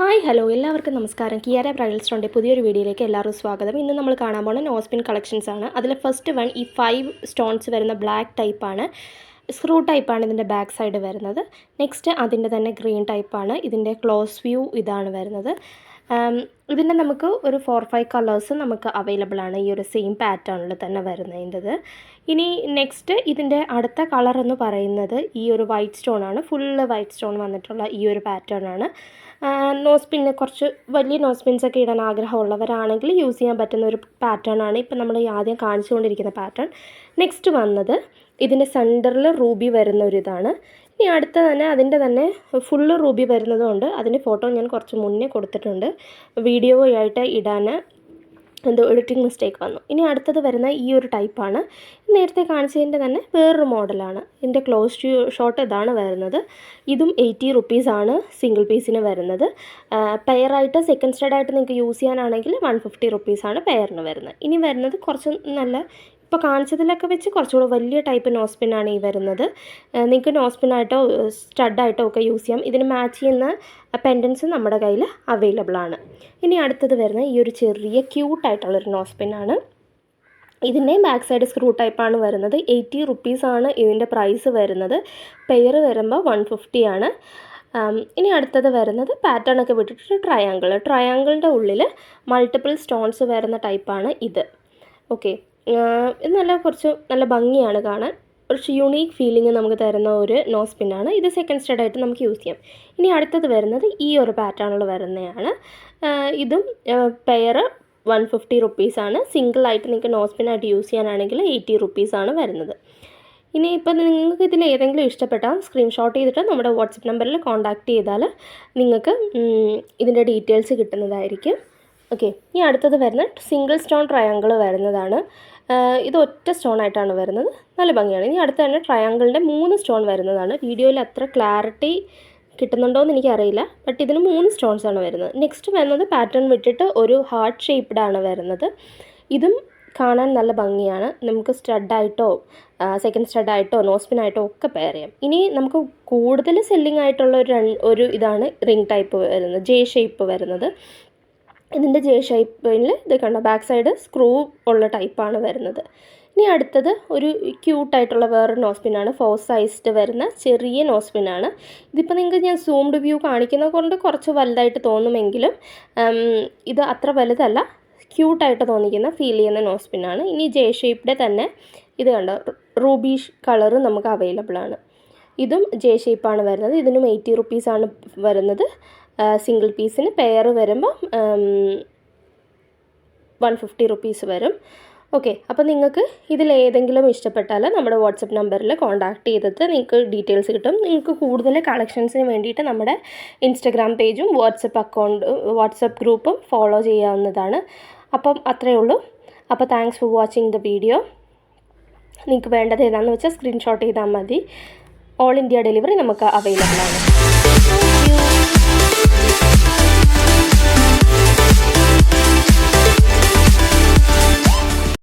Hello. എല്ലാവർക്കും നമസ്കാരം. Kiara bridal സ്റ്റോണിന്റെ പുതിയൊരു വീഡിയോയിലേക്ക് എല്ലാവർക്കും സ്വാഗതം. ഇന്ന് നമ്മൾ കാണാൻ പോകുന്ന നോസ്പിൻ കളക്ഷൻസ് ആണ്. അതിൽ ഫസ്റ്റ് വൺ ഈ ഫൈവ് സ്റ്റോൺസ് വരുന്ന ബ്ലാക്ക് ടൈപ്പാണ് സ്ക്രൂ ടൈപ്പാണ് ഇതിന്റെ ബാക്ക് സൈഡ് വരുന്നത്. നെക്സ്റ്റ് അതിന്റെ തന്നെ ഗ്രീൻ ടൈപ്പാണ് ഇതിന്റെ ക്ലോസ് വ്യൂ ഇതാണ് വരുന്നത്. ഇതിന്റെ നമുക്ക് ഒരു ഫോർ ഫൈവ് കളേഴ്സ് നമുക്ക് അവൈലബിൾ ആണ്. ഈ ഒരു സെയിം പാറ്റേണിൽ തന്നെ വരുന്നതിന്റെത്. ഇനി നെക്സ്റ്റ് ഇതിന്റെ അടുത്ത കളർ എന്ന് പറയുന്നത് ഈ ഒരു വൈറ്റ് സ്റ്റോൺ ആണ്. ഫുള്ള് വൈറ്റ് സ്റ്റോൺ വന്നിട്ടുള്ള ഈ ഒരു പാറ്റേൺ ആണ്. നോസ് പിന്നെ കുറച്ച് വലിയ നോസ് പിൻസ് ഒക്കെ ഇടാൻ ആഗ്രഹമുള്ളവരാണെങ്കിൽ യൂസ് ചെയ്യാൻ പറ്റുന്ന ഒരു പാറ്റേൺ ആണ്. ഇപ്പം നമ്മൾ ആദ്യം കാണിച്ചുകൊണ്ടിരിക്കുന്ന പാറ്റേൺ നെക്സ്റ്റ് വന്നത് ഇതിന്റെ സെന്ററിൽ റൂബി വരുന്ന ഒരു ഇതാണ്. ഇനി അടുത്ത തന്നെ അതിന്റെ തന്നെ ഫുള്ള് റൂബി വരുന്നതുകൊണ്ട് അതിന്റെ ഫോട്ടോ ഞാൻ കുറച്ച് മുന്നേ കൊടുത്തിട്ടുണ്ട്. വീഡിയോ ആയിട്ട് ഇടാൻ എന്തോ എഡിറ്റിംഗ് മിസ്റ്റേക്ക് വന്നു. ഇനി അടുത്തത് വരുന്ന ഈ ഒരു ടൈപ്പാണ് നേരത്തെ കാണിച്ചതിന്റെ തന്നെ വേറൊരു മോഡലാണ് ഇതിന്റെ ക്ലോസ് ഷോട്ട് ഇതാണ് വരുന്നത്. ഇതും എയ്റ്റി റുപ്പീസാണ് സിംഗിൾ പീസിന് വരുന്നത്. പെയറായിട്ട് സെക്കൻഡ് സ്റ്റഡായിട്ട് നിങ്ങൾക്ക് യൂസ് ചെയ്യാനാണെങ്കിൽ വൺ ഫിഫ്റ്റി റുപ്പീസാണ് പെയറിന് വരുന്നത്. ഇനി വരുന്നത് കുറച്ച് നല്ല ഇപ്പോൾ കാണിച്ചതിലൊക്കെ വെച്ച് കുറച്ചുകൂടെ വലിയ ടൈപ്പ് നോസ്പിനാണ് ഈ വരുന്നത്. നിങ്ങൾക്ക് നോസ്പിനായിട്ടോ സ്റ്റഡായിട്ടോ ഒക്കെ യൂസ് ചെയ്യാം. ഇതിന് മാച്ച് ചെയ്യുന്ന പെൻഡൻസ് നമ്മുടെ കയ്യിൽ അവൈലബിൾ ആണ്. ഇനി അടുത്തത് വരുന്ന ഈ ഒരു ചെറിയ ക്യൂട്ടായിട്ടുള്ളൊരു നോസ്പിനാണ് ഇതിന്റെ ബാക്ക് സൈഡ് സ്ക്രൂ ടൈപ്പാണ് വരുന്നത്. എയ്റ്റി റുപ്പീസാണ് ഇതിന്റെ പ്രൈസ് വരുന്നത്. പെയർ വരുമ്പോൾ വൺ ഫിഫ്റ്റി ആണ്. ഇനി അടുത്തത് വരുന്നത് പാറ്റേൺ ഒക്കെ വിട്ടിട്ട് ട്രയാങ്കിൾ ട്രയാങ്കിളിന്റെ ഉള്ളിൽ മൾട്ടിപ്പിൾ സ്റ്റോൺസ് വരുന്ന ടൈപ്പാണ് ഇത്. ഓക്കെ നല്ല കുറച്ച് നല്ല ഭംഗിയാണ് കാണാൻ. കുറച്ച് യുണീക്ക് ഫീലിംഗ് നമുക്ക് തരുന്ന ഒരു നോസ് പിന്നാണ് ഇത് സെക്കൻഡ് സ്റ്റഡായിട്ട് നമുക്ക് യൂസ് ചെയ്യാം. ഇനി അടുത്തത് വരുന്നത് ഈ ഒരു പാറ്റേണിൽ വരുന്നതാണ് ഇതും പെയർ വൺ ഫിഫ്റ്റി റുപ്പീസാണ് സിംഗിളായിട്ട് നിങ്ങൾക്ക് നോസ് പിന്നായിട്ട് യൂസ് ചെയ്യാനാണെങ്കിൽ എയ്റ്റി റുപ്പീസാണ് വരുന്നത്. ഇനി ഇപ്പം നിങ്ങൾക്ക് ഇതിൽ ഏതെങ്കിലും ഇഷ്ടപ്പെട്ടാൽ സ്ക്രീൻഷോട്ട് ചെയ്തിട്ട് നമ്മുടെ വാട്സപ്പ് നമ്പറിൽ കോൺടാക്റ്റ് ചെയ്താൽ നിങ്ങൾക്ക് ഇതിന്റെ ഡീറ്റെയിൽസ് കിട്ടുന്നതായിരിക്കും. ഓക്കെ ഇനി അടുത്തത് വരുന്ന സിംഗിൾ സ്റ്റോൺ ട്രയാങ്കിൾ വരുന്നതാണ്. ഇത് ഒറ്റ സ്റ്റോൺ ആയിട്ടാണ് വരുന്നത്. നല്ല ഭംഗിയാണ്. ഇനി അടുത്ത തന്നെ ട്രയാങ്കിളിന്റെ മൂന്ന് സ്റ്റോൺ വരുന്നതാണ്. വീഡിയോയിൽ അത്ര ക്ലാരിറ്റി കിട്ടുന്നുണ്ടോ എന്ന് എനിക്കറിയില്ല. ബട്ട് ഇതിന് മൂന്ന് സ്റ്റോൺസ് ആണ് വരുന്നത്. നെക്സ്റ്റ് വരുന്നത് പാറ്റേൺ വിട്ടിട്ട് ഒരു ഹാർട്ട് ഷേപ്ഡ് ആണ് വരുന്നത്. ഇതും കാണാൻ നല്ല ഭംഗിയാണ്. നമുക്ക് സ്റ്റഡായിട്ടോ സെക്കൻഡ് സ്റ്റഡായിട്ടോ നോസ്പിനായിട്ടോ ഒക്കെ പെയർ ചെയ്യാം. ഇനി നമുക്ക് കൂടുതൽ സെല്ലിംഗ് ആയിട്ടുള്ള ഒരു ഒരു ഇതാണ് റിംഗ് ടൈപ്പ് വരുന്നത്. ജെ ഷേപ്പ് വരുന്നത്. ഇതിന്റെ ജെ ഷേപ്പിൽ ഇത് കണ്ടോ? ബാക്ക് സൈഡ് സ്ക്രൂ ഉള്ള ടൈപ്പാണ് വരുന്നത്. ഇനി അടുത്തത് ഒരു ക്യൂട്ടായിട്ടുള്ള വേറൊരു നോസ്പിനാണ് ഫോർ സൈസ്ഡ് വരുന്ന ചെറിയ നോസ്പിനാണ് ഇതിപ്പോൾ നിങ്ങൾക്ക് ഞാൻ സൂംഡ് വ്യൂ കാണിക്കുന്നത് കൊണ്ട് കുറച്ച് വലുതായിട്ട് തോന്നുമെങ്കിലും ഇത് അത്ര വലുതല്ല. ക്യൂട്ടായിട്ട് തോന്നിക്കുന്ന ഫീൽ ചെയ്യുന്ന നോസ്പിനാണ് ഇനി ജെ ഷേപ്പിന്റെ തന്നെ ഇത് കണ്ടോ? റൂബി കളറ് നമുക്ക് അവൈലബിൾ ആണ്. ഇതും ജെ ഷേപ്പാണ് വരുന്നത്. ഇതിനും എയ്റ്റി റുപ്പീസാണ് വരുന്നത്. സിംഗിൾ പീസിന് പെയർ വരുമ്പോൾ വൺ ഫിഫ്റ്റി റുപ്പീസ് വരും. ഓക്കെ അപ്പോൾ നിങ്ങൾക്ക് ഇതിലേതെങ്കിലും ഇഷ്ടപ്പെട്ടാൽ നമ്മുടെ വാട്സപ്പ് നമ്പറിൽ കോൺടാക്ട് ചെയ്തിട്ട് നിങ്ങൾക്ക് ഡീറ്റെയിൽസ് കിട്ടും. നിങ്ങൾക്ക് കൂടുതൽ കളക്ഷൻസിന് വേണ്ടിയിട്ട് നമ്മുടെ ഇൻസ്റ്റഗ്രാം പേജും വാട്സപ്പ് അക്കൗണ്ട് വാട്സപ്പ് ഗ്രൂപ്പും ഫോളോ ചെയ്യാവുന്നതാണ്. അപ്പം അത്രയേ ഉള്ളൂ. അപ്പോൾ thanks for watching the video നിങ്ങൾക്ക് വേണ്ടത് ഏതാണെന്ന് വെച്ചാൽ സ്ക്രീൻഷോട്ട് ചെയ്താൽ മതി. ഓൾ ഇന്ത്യ ഡെലിവറി നമുക്ക് അവൈലബിൾ ആണ്.